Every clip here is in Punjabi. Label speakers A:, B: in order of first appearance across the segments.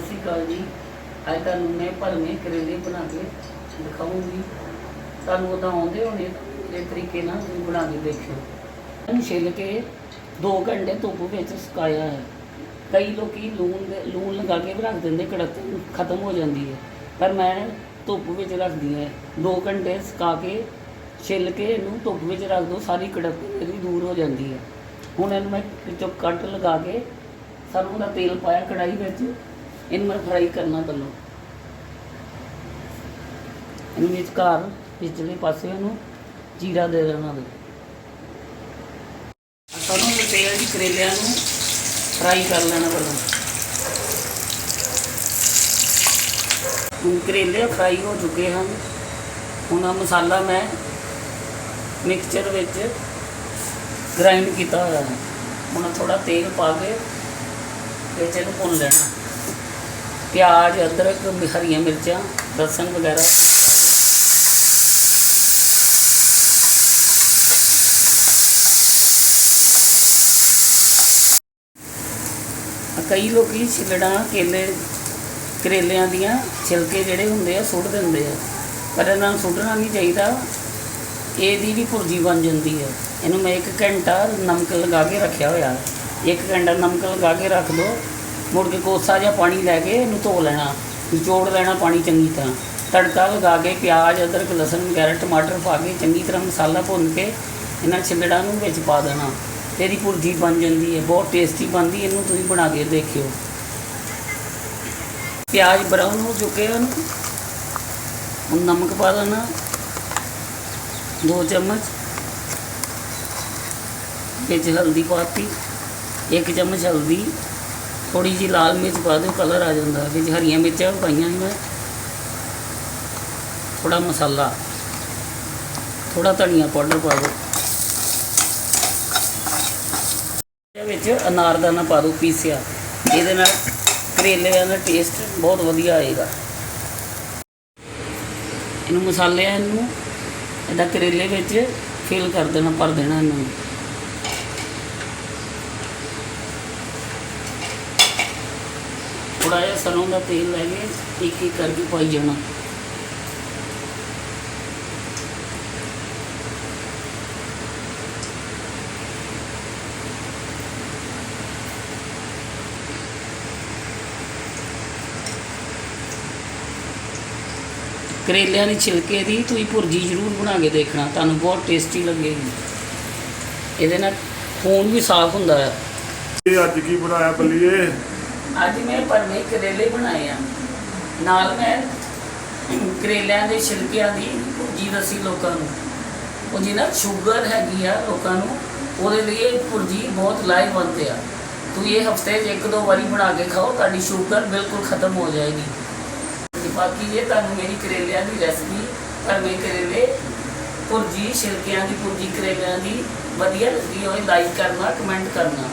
A: ਸਤਿ ਸ਼੍ਰੀ ਅਕਾਲ ਜੀ। ਅੱਜ ਤੁਹਾਨੂੰ ਮੈਂ ਭਰਵੇਂ ਕਰੇਲੇ ਬਣਾ ਕੇ ਦਿਖਾਉਂਗੀ। ਤੁਹਾਨੂੰ ਉਹਦਾ ਆਉਂਦੇ ਹੋਣੇ ਇਹ ਤਰੀਕੇ ਨਾਲ ਤੁਸੀਂ ਬਣਾ ਕੇ ਦੇਖਿਓ। ਇਹਨੂੰ ਛਿੱਲ ਕੇ 2 ਘੰਟੇ ਧੁੱਪ ਵਿੱਚ ਸੁਕਾਇਆ ਹੈ। ਕਈ ਲੋਕੀ ਲੂਣ ਲੂਣ ਲਗਾ ਕੇ ਵੀ ਰੱਖ ਦਿੰਦੇ, ਕੜਕ ਖਤਮ ਹੋ ਜਾਂਦੀ ਹੈ। ਪਰ ਮੈਂ ਧੁੱਪ ਵਿੱਚ ਰੱਖਦੀ ਹਾਂ। 2 ਘੰਟੇ ਸੁਕਾ ਕੇ ਛਿੱਲ ਕੇ ਇਹਨੂੰ ਧੁੱਪ ਵਿੱਚ ਰੱਖ ਦੋ, ਸਾਰੀ ਕੜਕ ਇਹਦੀ ਦੂਰ ਹੋ ਜਾਂਦੀ ਹੈ। ਹੁਣ ਇਹਨੂੰ ਮੈਂ ਵਿੱਚੋਂ ਕੱਟ ਲਗਾ ਕੇ ਸਰੋਂ ਦਾ ਤੇਲ ਪਾਇਆ ਕੜਾਈ ਵਿੱਚ। ਇਹਨੂੰ ਮੈਂ ਫਰਾਈ ਕਰਨਾ ਪਹਿਲਾਂ। ਇਹਨੂੰ ਵਿਚਕਾਰ ਪਿਛਲੇ ਪਾਸੇ ਇਹਨੂੰ ਜੀਰਾ ਦੇ ਦੇਣਾ ਦੇ ਸਰੋਂ ਦੇ ਤੇਲ ਦੀ ਕਰੇਲਿਆਂ ਨੂੰ ਫਰਾਈ ਕਰ ਲੈਣਾ ਪਹਿਲਾਂ। ਕਰੇਲੇ ਫਰਾਈ ਹੋ ਚੁੱਕੇ ਹਨ। ਹੁਣ ਆ ਮਸਾਲਾ ਮੈਂ ਮਿਕਸਚਰ ਵਿੱਚ ਗ੍ਰਾਈਂਡ ਕੀਤਾ ਹੋਇਆ ਹੈ। ਹੁਣ ਥੋੜਾ ਤੇਲ ਪਾ ਕੇ ਵਿੱਚ ਇਹਨੂੰ ਭੁੰਨ ਲੈਣਾ। ਪਿਆਜ਼, ਅਦਰਕ, ਹਰੀਆਂ ਮਿਰਚਾਂ, ਲਸਣ ਵਗੈਰਾ। ਕਈ ਲੋਕੀ ਛਿਲੜਾਂ, ਕੇਲੇ, ਕਰੇਲਿਆਂ ਦੀਆਂ ਛਿਲਕੇ ਜਿਹੜੇ ਹੁੰਦੇ ਆ, ਸੁੱਟ ਦਿੰਦੇ ਆ। ਪਰ ਇਹਨਾਂ ਨੂੰ ਸੁੱਟਣਾ ਨਹੀਂ ਚਾਹੀਦਾ। ਇਹਦੀ ਵੀ ਭੁਰਜੀ ਬਣ ਜਾਂਦੀ ਹੈ ਇਹਨੂੰ ਮੈਂ 1 ਘੰਟਾ ਨਮਕ ਲਗਾ ਕੇ ਰੱਖਿਆ ਹੋਇਆ। ਹੈ 1 ਘੰਟਾ ਨਮਕ ਲਗਾ ਕੇ ਰੱਖ ਦੋ। ਮੁੜ ਕੇ ਕੋਸਾ ਜਿਹਾ ਪਾਣੀ ਲੈ ਕੇ ਇਹਨੂੰ ਧੋ ਲੈਣਾ, ਨਿਚੋੜ ਲੈਣਾ ਪਾਣੀ ਚੰਗੀ ਤਰ੍ਹਾਂ। ਤੜਕਾ ਲਗਾ ਕੇ ਪਿਆਜ਼, ਅਦਰਕ, ਲਸਣ ਵਗੈਰਾ ਟਮਾਟਰ ਪਾ ਕੇ ਚੰਗੀ ਤਰ੍ਹਾਂ ਮਸਾਲਾ ਭੁੰਨ ਕੇ ਇਹਨਾਂ ਛਿੱਲੜਾਂ ਨੂੰ ਵਿੱਚ ਪਾ ਦੇਣਾ। ਇਹਦੀ ਭੁਰਜੀ ਬਣ ਜਾਂਦੀ ਹੈ, ਬਹੁਤ ਟੇਸਟੀ ਬਣਦੀ ਇਹਨੂੰ ਤੁਸੀਂ ਬਣਾ ਕੇ ਦੇਖਿਓ। ਪਿਆਜ਼ ਬਰਾਊਨ ਹੋ ਚੁੱਕੇ ਹਨ ਹੁਣ ਨਮਕ ਪਾ ਦੇਣਾ, ਦੋ ਚਮਚ। ਵਿੱਚ ਹਲਦੀ ਪਾਤੀ ਇੱਕ ਚਮਚ ਹਲਦੀ। ਥੋੜੀ ਜੀ ਲਾਲ ਮਿਰਚ ਪਾ ਦਿਓ ਕਲਰ ਆ ਜਾਂਦਾ। ਵਿੱਚ ਹਰੀਆਂ ਮਿਰਚਾਂ ਵੀ ਪਾਈਆਂ ਸੀ ਮੈਂ ਥੋੜਾ ਮਸਾਲਾ। ਥੋੜਾ ਧਨੀਆ ਪਾਊਡਰ ਪਾ ਦਿਓ। ਇਹਦੇ ਵਿੱਚ ਅਨਾਰਦਾਨਾ ਪਾ ਦਿਓ, ਪੀਸਿਆ। ਇਹਦੇ ਨਾਲ ਕਰੇਲਿਆਂ ਦਾ ਟੇਸਟ ਬਹੁਤ ਵਧੀਆ ਆਏਗਾ। ਇਹਨੂੰ ਮਸਾਲਿਆਂ ਨੂੰ, ਇਹਦਾ ਕਰੇਲੇ ਵਿੱਚ ਫਿਲ ਕਰ ਦੇਣਾ, ਭਰ ਦੇਣਾ ਇਹਨੂੰ। ਥੋੜਾ ਜਿਹਾ ਸਰੋਂ ਦਾ ਤੇਲ ਲੈ ਕੇ ਇੱਕ ਇੱਕ ਕਰਕੇ ਪਾਈ ਜਾਣਾ। ਕਰੇਲਿਆਂ ਦੀ ਛਿਲਕੇ ਦੀ ਤੁਸੀਂ ਭੁਰਜੀ ਜ਼ਰੂਰ ਬਣਾ ਕੇ ਦੇਖਣਾ, ਤੁਹਾਨੂੰ ਬਹੁਤ ਟੇਸਟੀ ਲੱਗੇਗੀ। ਇਹਦੇ ਨਾਲ ਖੂਨ ਵੀ ਸਾਫ਼ ਹੁੰਦਾ ਹੈ
B: ਇਹ ਅੱਜ ਕੀ ਬਣਾਇਆ ਬੱਲੀਏ?
A: ਅੱਜ ਮੈਂ ਭਰਵੇਂ ਕਰੇਲੇ ਬਣਾਏ ਆ। ਨਾਲ ਮੈਂ ਕਰੇਲਿਆਂ ਦੇ ਛਿਲਕਿਆਂ ਦੀ ਭੁਰਜੀ ਦੱਸੀ ਲੋਕਾਂ ਨੂੰ। ਉਹ ਜਿਹਨਾਂ ਸ਼ੂਗਰ ਹੈਗੀ ਆ ਲੋਕਾਂ ਨੂੰ, ਉਹਦੇ ਲਈ ਇਹ ਭੁਰਜੀ ਬਹੁਤ ਲਾਹੇਵੰਦ ਆ। ਤੁਸੀਂ ਇਹ ਹਫ਼ਤੇ 'ਚ ਇੱਕ ਦੋ ਵਾਰੀ ਬਣਾ ਕੇ ਖਾਓ, ਤੁਹਾਡੀ ਸ਼ੂਗਰ ਬਿਲਕੁਲ ਖਤਮ ਹੋ ਜਾਏਗੀ। ਬਾਕੀ ਜੇ ਤੁਹਾਨੂੰ ਮੇਰੀ ਕਰੇਲਿਆਂ ਦੀ ਰੈਸਪੀ ਭਰਵੇਂ ਕਰੇਲੇ, ਭੁਰਜੀ, ਛਿਲਕਿਆਂ ਦੀ ਭੁਰਜੀ, ਕਰੇਲਿਆਂ ਦੀ ਵਧੀਆ ਲੱਗੀ ਹੋਵੇ ਲਾਈਕ ਕਰਨਾ ਕਮੈਂਟ ਕਰਨਾ।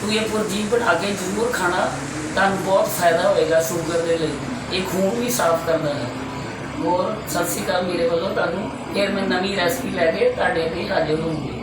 A: ਤੂੰ ਇਹ ਭੁਰਜੀ ਬਣਾ ਕੇ ਜ਼ਰੂਰ ਖਾਣਾ। ਤੁਹਾਨੂੰ ਬਹੁਤ ਫਾਇਦਾ ਹੋਏਗਾ ਸ਼ੂਗਰ ਦੇ ਲਈ। ਇਹ ਖੂਨ ਵੀ ਸਾਫ਼ ਕਰਦਾ ਹੈ। ਹੋਰ ਸਤਿ ਸ਼੍ਰੀ ਅਕਾਲ ਮੇਰੇ ਵੱਲੋਂ। ਤੁਹਾਨੂੰ ਫਿਰ ਮੈਂ ਨਵੀਂ ਰੈਸਪੀ ਲੈ ਕੇ ਤੁਹਾਡੇ ਅੱਗੇ ਹਾਜ਼ਰ ਹੋਊਂਗੀ